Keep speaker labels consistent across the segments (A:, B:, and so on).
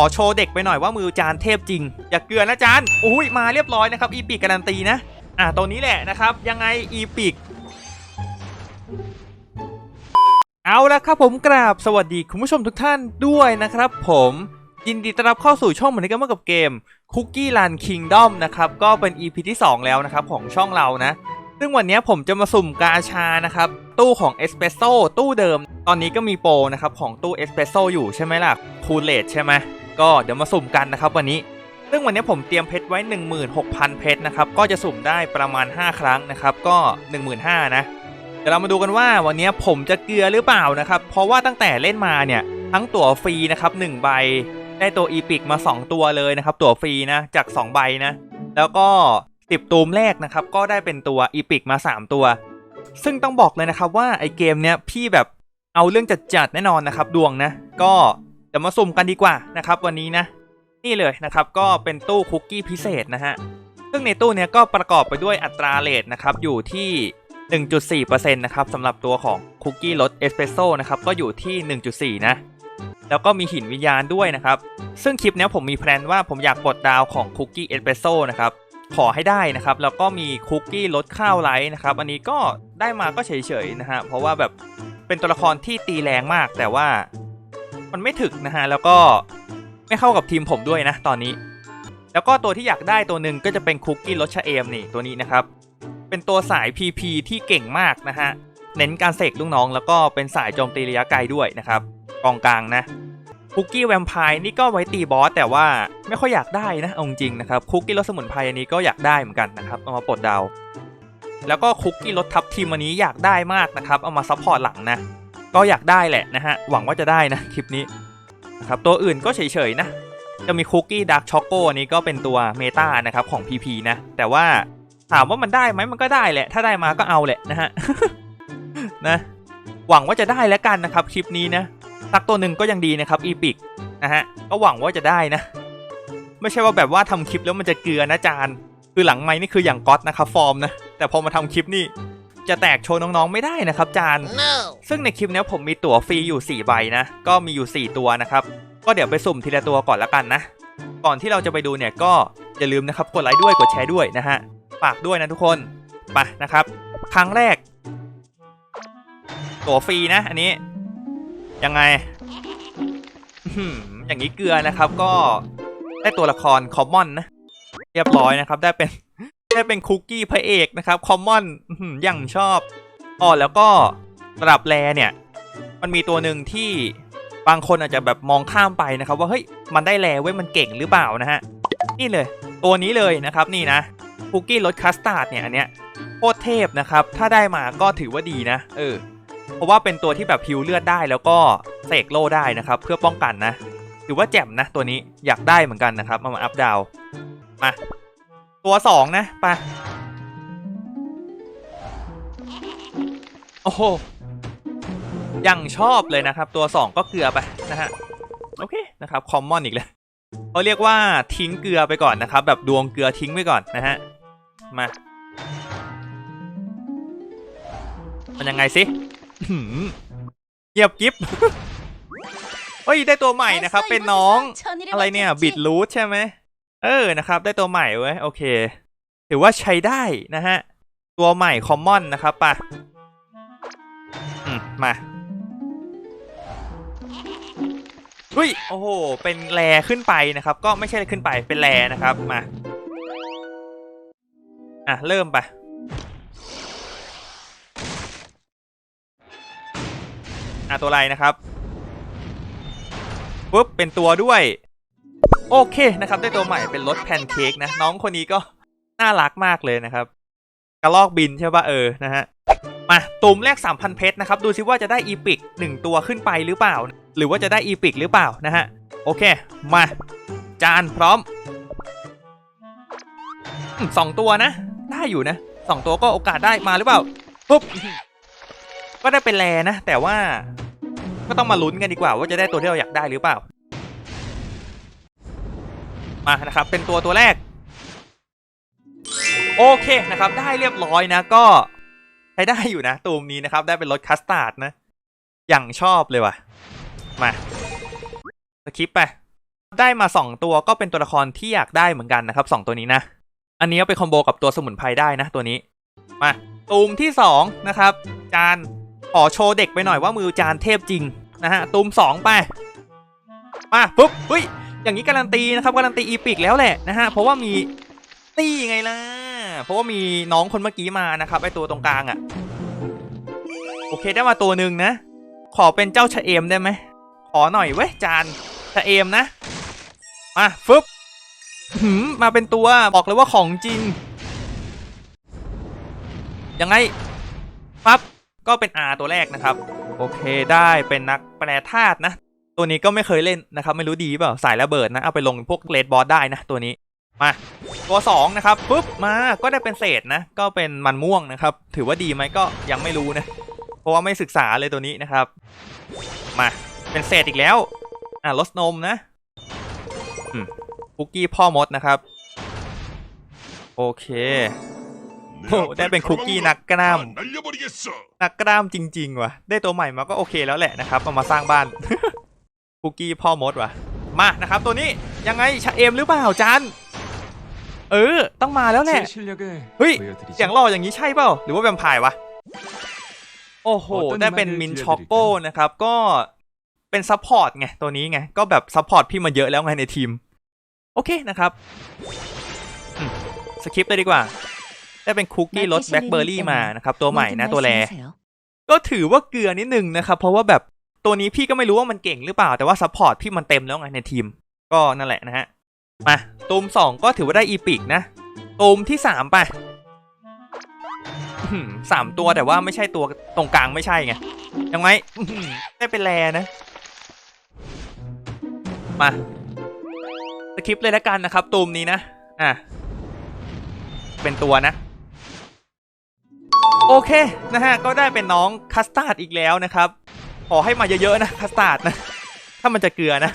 A: ขอโชว์เด็กไปหน่อยว่ามือจานเทพจริง อย่าเกลือนะจานอุ้ยมาเรียบร้อยนะครับอีปิกการันตีนะ อะตัวนี้แหละนะครับ ยังไงอีปิกเอาละครับผมกราบสวัสดีคุณผู้ชมทุกท่านด้วยนะครับผมยินดีต้อนรับเข้าสู่ช่องเหมือนกันเมื่อกับเกม Cookie Run Kingdom นะครับ ก็เป็น EP ที่ 2 แล้วนะครับ ของช่องเรานะ ซึ่งวันนี้ผมจะมาสุ่มกาชานะครับ ตู้ของ Espresso ตู้เดิม ตอนนี้ก็มีโปรนะครับ ของตู้ Espresso อยู่ใช่ไหมล่ะ คูลเลตใช่ไหม ก็เดี๋ยวมาสุ่มกันนะครับวันนี้ ซึ่งวันนี้ผมเตรียมเพชรไว้ 16,000 เพชรนะครับ ก็จะสุ่มได้ประมาณ 5 ครั้งนะครับ ก็ 15,000นะ เดี๋ยวเรามาดูกันว่าวันนี้ผมจะเกลือหรือเปล่านะครับ เพราะว่าตั้งแต่เล่นมาเนี่ยทั้งตั๋วฟรีนะครับ1ใบ ได้ตัวอีพิกมา 2 ตัวเลยนะครับ ตั๋วฟรีนะจาก 2 ใบนะ แล้วก็10ตูมแรกนะครับ ก็ได้เป็นตัวอีพิกมา 3 ตัว ซึ่งต้องบอกเลยนะครับว่าไอเกมเนี้ยพี่แบบเอาเรื่องจัดๆแน่นอนนะครับดวงนะ ก็ ดี๋ยวมาสุ่มกันดีกว่านะครับวันนี้นะ นี่เลยนะครับก็เป็นตู้คุกกี้พิเศษนะฮะซึ่งในตู้เนี้ยก็ประกอบไปด้วยอัตราเรทนะครับอยู่ที่ 1.4%นะครับสำหรับตัวของคุกกี้รสเอสเปรสโซ่นะครับก็อยู่ที่ 1.4 นะ แล้วก็มีหินวิญญาณด้วยนะครับ ซึ่งคลิปนี้ผมมีแพลนว่าผมอยากปลดดาวของคุกกี้เอสเปรสโซ่นะครับขอให้ได้นะครับ แล้วก็มีคุกกี้รสข้าวไลท์นะครับ อันนี้ก็ได้มาก็เฉยๆนะฮะเพราะว่าแบบเป็นตัวละครที่ตีแรงมากแต่ว่า มันไม่ถึกนะฮะ แล้วก็ไม่เข้ากับทีมผมด้วยนะตอนนี้ แล้วก็ตัวที่อยากได้ตัวหนึ่งก็จะเป็นคุกกี้รสชะเอมนี่ตัวนี้นะครับ เป็นตัวสาย PP ที่เก่งมากนะฮะ เน้นการเสกลูกน้องแล้วก็เป็นสายโจมตีระยะไกลด้วยนะครับกองกลางนะคุกกี้แวมไพร์นี่ก็ไว้ตีบอสแต่ว่าไม่ค่อยอยากได้นะเอาจริงนะครับคุกกี้รสสมุนไพรอันนี้ก็อยากได้เหมือนกันนะครับเอามาปลดดาวแล้วก็คุกกี้รสทับทีมอันนี้อยากได้มากนะครับเอามาซัพพอร์ตหลังนะ ก็อยากได้แหละนะฮะ หวังว่าจะได้นะคลิปนี้นะครับตัวอื่นก็เฉยๆนะจะมีคุกกี้ดาร์กช็อกโกอันนี้ก็เป็นตัวเมตานะครับของ PP นะ แต่ว่าถามว่ามันได้ไหมมันก็ได้แหละ ถ้าได้มาก็เอาแหละนะฮะนะหวังว่าจะได้แล้วกันนะครับคลิปนี้นะสักตัวหนึ่งก็ยังดีนะครับอีพิกนะฮะก็หวังว่าจะได้นะ ไม่ใช่ว่าแบบว่าทำคลิปแล้วมันจะเกลือนะจานคือหลังไม้นี่คืออย่างก๊อตนะครับฟอร์มนะแต่พอมาทำคลิปนี่ จะแตกโชว์น้องๆไม่ได้นะครับจาน
B: No.
A: ซึ่งในคลิปเนี้ยผมมีตั๋วฟรีอยู่ 4 ใบนะ ก็มีอยู่ 4 ตัวนะครับ ก็เดี๋ยวไปสุ่มทีละตัวก่อนละกันนะ ก่อนที่เราจะไปดูเนี่ยก็อย่าลืมนะครับกดไลค์ด้วยกดแชร์ด้วยนะฮะ ฝากด้วยนะทุกคนไปนะครับ ครั้งแรก ตั๋วฟรีนะ อันนี้ ยังไงอื้อหืออย่างนี้เกลือนะครับก็ได้ตัวละครคอมมอนนะ เรียบร้อยนะครับ ได้เป็น ได้เป็นคุกกี้พระเอกนะครับคอมมอนอย่างชอบอ๋อแล้วก็ระดับแรเนี่ย มันมีตัวหนึ่งที่บางคนอาจจะแบบมองข้ามไปนะครับว่าเฮ้ยมันได้แลเว้ยมันเก่งหรือเปล่านะฮะนี่เลย ตัวนี้เลยนะครับนี่นะคุกกี้รสคัสตาร์ดเนี่ยอันเนี้ยโคตรเทพนะครับ ถ้าได้มาก็ถือว่าดีนะ เออ เพราะว่าเป็นตัวที่แบบพิวเลือดได้แล้วก็เสกโล่ได้นะครับ เพื่อป้องกันนะถือว่าแจ่มนะตัวนี้อยากได้เหมือนกันนะครับเอามาอัพดาวมา ตัวสองนะไปโอ้โหยังชอบเลยนะครับ ตัวสองก็เกลือไปนะฮะโอเคนะครับคอมมอนอีกเลยเขาเรียกว่าทิ้งเกลือไปก่อนนะครับ แบบดวงเกลือทิ้งไปก่อนนะฮะมามันยังไงสิเงียบกิฟเฮ้ยได้ตัวใหม่นะครับ เป็นน้องอะไรเนี่ยบิดรูทใช่ไหม เออนะครับ ได้ตัวใหม่เว้ยโอเค ถือว่าใช้ได้นะฮะ ตัวใหม่คอมมอนนะครับปะอืมมาอุ้ยโอ้โห เป็นแรขึ้นไปนะครับ ก็ไม่ใช่ขึ้นไปเป็นแรนะครับมาอะ เริ่มไปอะตัวอะไรนะครับปุ๊บเป็นตัวด้วย โอเคนะครับ ได้ตัวใหม่เป็นรถแพนเค้กนะ น้องคนนี้ก็น่ารักมากเลยนะครับ กระลอกบินใช่ป่ะเออนะฮะมาตุ่มแรก 3,000 เพชรนะครับ ดูซิว่าจะได้อีพิก1ตัวขึ้นไปหรือเปล่า หรือว่าจะได้อีพิกหรือเปล่านะฮะ โอเค มา จานพร้อมอืมสองตัวนะ ได้อยู่นะสองตัวก็โอกาสได้มาหรือเปล่าปุ๊บก็ได้เป็นแลนะ แต่ว่าก็ต้องมาลุ้นกันดีกว่าว่าจะได้ตัวที่เราอยากได้หรือเปล่า มานะครับ เป็นตัวตัวแรก โอเคนะครับ ได้เรียบร้อยนะก็ใช้ได้อยู่นะตูมนี้นะครับ ได้เป็นรถคัสตาร์ดนะ อย่างชอบเลยว่ะ มาสคิปไป ได้มา 2 ตัวก็เป็นตัวละครที่อยากได้เหมือนกันนะครับ 2 ตัวนี้นะ อันนี้เอาไปคอมโบกับตัวสมุนไพรได้นะตัวนี้ มาตูมที่ 2 นะครับ จานขอโชว์เด็กไปหน่อยว่ามือจานเทพจริงนะฮะตูม2 ไป มาปุ๊บเฮ้ย อย่างนี้การันตีนะครับการันตีอีพิกแล้วแหละนะฮะเพราะว่ามีนี่ไงล่ะเพราะว่ามีน้องคนเมื่อกี้มานะครับไอตัวตรงกลางอะ่ะโอเคได้มาตัวหนึ่งนะ ขอเป็นเจ้าชะเอมได้ไหมขอหน่อยเว้ยจานชะเอมนะมาฟึบมมาเป็นตัวบอกเลยว่าของจริงยังไงปั๊บก็เป็น R ตัวแรกนะครับ โอเคได้เป็นนักแปรธาตุนะ ตัวนี้ก็ไม่เคยเล่นนะครับ ไม่รู้ดีเปล่าสายระเบิดนะ เอาไปลงพวกเลดบอสได้นะ ตัวนี้มาตัว2นะครับปุ๊บมาก็ได้เป็นเศษนะ ก็เป็นมันม่วงนะครับ ถือว่าดีไหมก็ยังไม่รู้นะ เพราะว่าไม่ศึกษาเลยตัวนี้นะครับ มาเป็นเศษอีกแล้วอะลดนมนะคุกกี้พ่อมดนะครับ โอเคโอ้ได้เป็นคุกกี้นักกล้าม นักกล้ามจริง ๆ ว่ะ ได้ตัวใหม่มาก็โอเคแล้วแหละนะครับเอามาสร้างบ้าน คุกกี้พ่อมดว่ะ มานะครับ ตัวนี้ยังไงชะเอมหรือเปล่าจันเออ ต้องมาแล้วแหละ
C: เฮ้ย
A: เสียงรออย่างนี้ใช่เปล่า หรือว่าแวมพายวะ โอ้โห ได้เป็น
C: มิ
A: นช็อกโก้นะครับ ก็เป็นซัพพอร์ตไง ตัวนี้ไง ก็แบบซัพพอร์ตพี่มาเยอะแล้วไงในทีม โอเคนะครับสคริปต์เลยดีกว่า ได้เป็นคุกกี้รสแบล็คเบอร์รี่มานะครับ ตัวใหม่นะตัวแรก็ถือว่าเกลือนิดนึงนะครับ เพราะว่าแบบ ตัวนี้พี่ก็ไม่รู้ว่ามันเก่งหรือเปล่า แต่ว่าซัพพอร์ตพี่มันเต็มแล้วไงในทีม ก็นั่นแหละนะฮะ มาตูมสองก็ถือว่าได้อีพิกนะตูมที่สามไปสามตัวแต่ว่าไม่ใช่ตัวตรงกลางไม่ใช่ไง ยังไงได้เป็นแลนะ มาสคริปเลยล้วกันนะครับตูมนี้นะ อะ เป็นตัวนะ โอเคนะฮะ ก็ได้เป็นน้องคัสตาร์ดอีกแล้วนะครับ ขอให้มาเยอะๆนะคัสตาร์ดนะ ถ้ามันจะเกลือนะ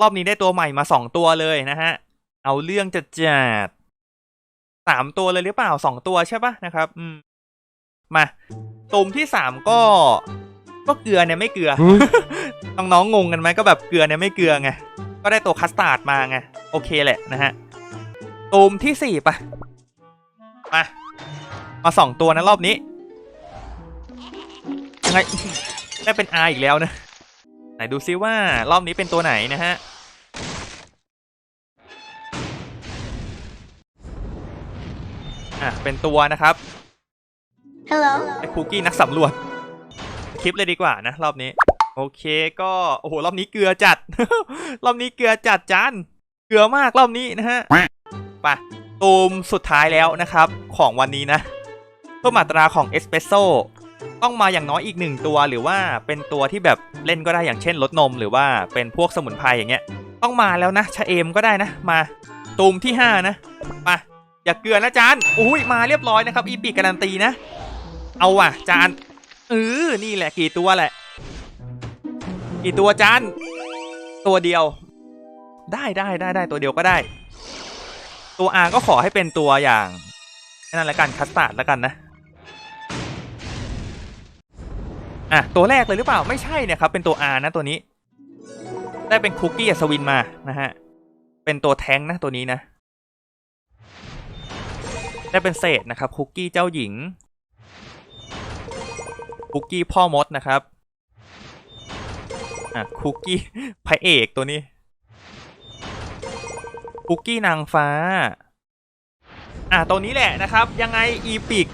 A: รอบนี้ได้ตัวใหม่มาสองตัวเลยนะฮะ เอาเรื่องจะจัดสามตัวเลยหรือเปล่าสองตัวใช่ปะนะครับ อืม มาตุ่มที่สามก็ ก็เกลือเนี่ยไม่เกลือ น้องๆงงกันไหมก็แบบเกลือเนี่ยไม่เกลือไง ก็ได้ตัวคัสตาร์ดมาไง โอเคแหละนะฮะตุ่มที่สี่ปะมามาสองตัวนะรอบนี้ยังไง ได้เป็น R อีกแล้วนะ ไหนดูซิว่ารอบนี้เป็นตัวไหนนะฮะ อะ เป็นตัวนะครับ
D: Hello.
A: ไอ้คุกกี้นักสำรวจ คลิปเลยดีกว่านะ รอบนี้ โอเคก็ โอ้โห รอบนี้เกลือจัด รอบนี้เกลือจัดจานเกลือมากรอบนี้นะฮะไปตูมสุดท้ายแล้วนะครับ ของวันนี้นะเพิ่มมาตราของเอสเปรสโซ่ ต้องมาอย่างน้อยอีกหนึ่งตัวหรือว่าเป็นตัวที่แบบเล่นก็ได้อย่างเช่นรสนม หรือว่าเป็นพวกสมุนไพรอย่างเงี้ย ต้องมาแล้วนะชะเอมก็ได้นะมาตูมที่ 5 นะมาอย่าเกลือนะจานอุ้ยมาเรียบร้อยนะครับอีปีการันตีนะ เอาว่ะจานเออนี่แหละกี่ตัวแหละ กี่ตัวจานตัวเดียว ได้ได้ได้ได้ตัวเดียวก็ได้ ตัว R ก็ขอให้เป็นตัวอย่างนั่นละกันคัสตาร์ดล้วกันนะ อะตัวแรกเลยหรือเปล่าไม่ใช่เนี่ยครับเป็นตัว R นะตัวนี้ ได้เป็นคุกกี้อัศวินมานะฮะเป็นตัวแท้งนะตัวนี้นะได้เป็นเศษนะครับคุกกี้เจ้าหญิงคุกกี้พ่อมดนะครับอะคุกกี้พระเอกตัวนี้คุกกี้นางฟ้า อะตัวนี้แหละนะครับ ยังไงอีพิก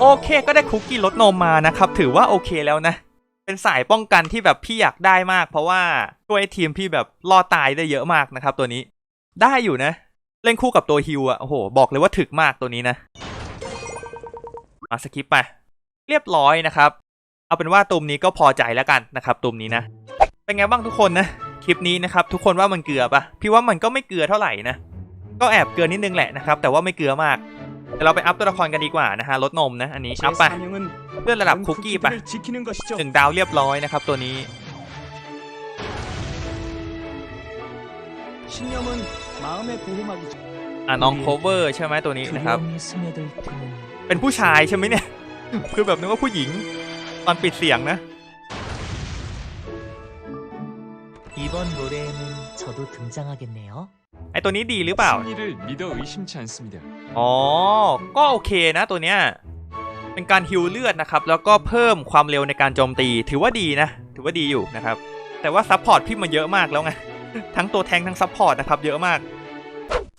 A: โอเคก็ได้คุกกี้ลดนมมานะครับ ถือว่าโอเคแล้วนะ เป็นสายป้องกันที่แบบพี่อยากได้มาก เพราะว่าช่วยทีมพี่แบบรอตายได้เยอะมากนะครับ ตัวนี้ ได้อยู่นะ เล่นคู่กับตัวฮิวอะโอ้โห บอกเลยว่าถึกมากตัวนี้นะมาสกิปไปเรียบร้อยนะครับ เอาเป็นว่าตุมนี้ก็พอใจแล้วกันนะครับตุมนี้นะ เป็นไงบ้างทุกคนนะคลิปนี้นะครับทุกคนว่ามันเกลือปะพี่ว่ามันก็ไม่เกลือเท่าไหร่นะก็แอบเกลือนิดนึงแหละนะครับแต่ว่าไม่เกลือมาก เดี๋ยวเราไปอัพตัวละครกันดีกว่านะฮะลดนมนะอันนี้อัพไปเลื่อนระดับคุกกี้ไปหนึ่งดาวเรียบร้อยนะครับตัวนี้อะน้องโคเวอร์ใช่ไหมตัวนี้นะครับ เป็นผู้ชายใช่ไหมเนี่ย คือแบบนึกว่าผู้หญิงตอนปิดเสียงนะไอตัวนี้ดีหรือเปล่า อ๋อ ก็โอเคนะตัวเนี้ย เป็นการฮิวเลือดนะครับ แล้วก็เพิ่มความเร็วในการโจมตี ถือว่าดีนะ ถือว่าดีอยู่นะครับ แต่ว่าซัพพอร์ตพี่มาเยอะมากแล้วไง ทั้งตัวแทงทั้งซัพพอร์ตนะครับ เยอะมาก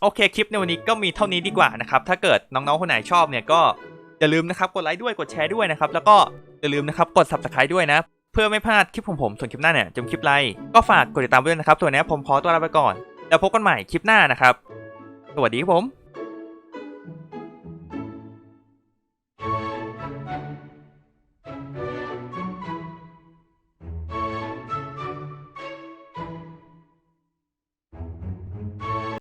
A: โอเค คลิปในวันนี้ก็มีเท่านี้ดีกว่านะครับ ถ้าเกิดน้องๆ คนไหนชอบเนี่ยก็อย่าลืมนะครับ กดไลค์ด้วย กดแชร์ด้วยนะครับ แล้วก็อย่าลืมนะครับ กด subscribe ด้วยนะ เพื่อไม่พลาดคลิปของผม ส่วนคลิปหน้าเนี่ยจะมีคลิปไร ก็ฝากกดติดตามด้วยนะครับตัวนนี้ผมขอตัวลาไปก่อน แล้วพบกันใหม่คลิปหน้านะครับ สวัสดีครับผม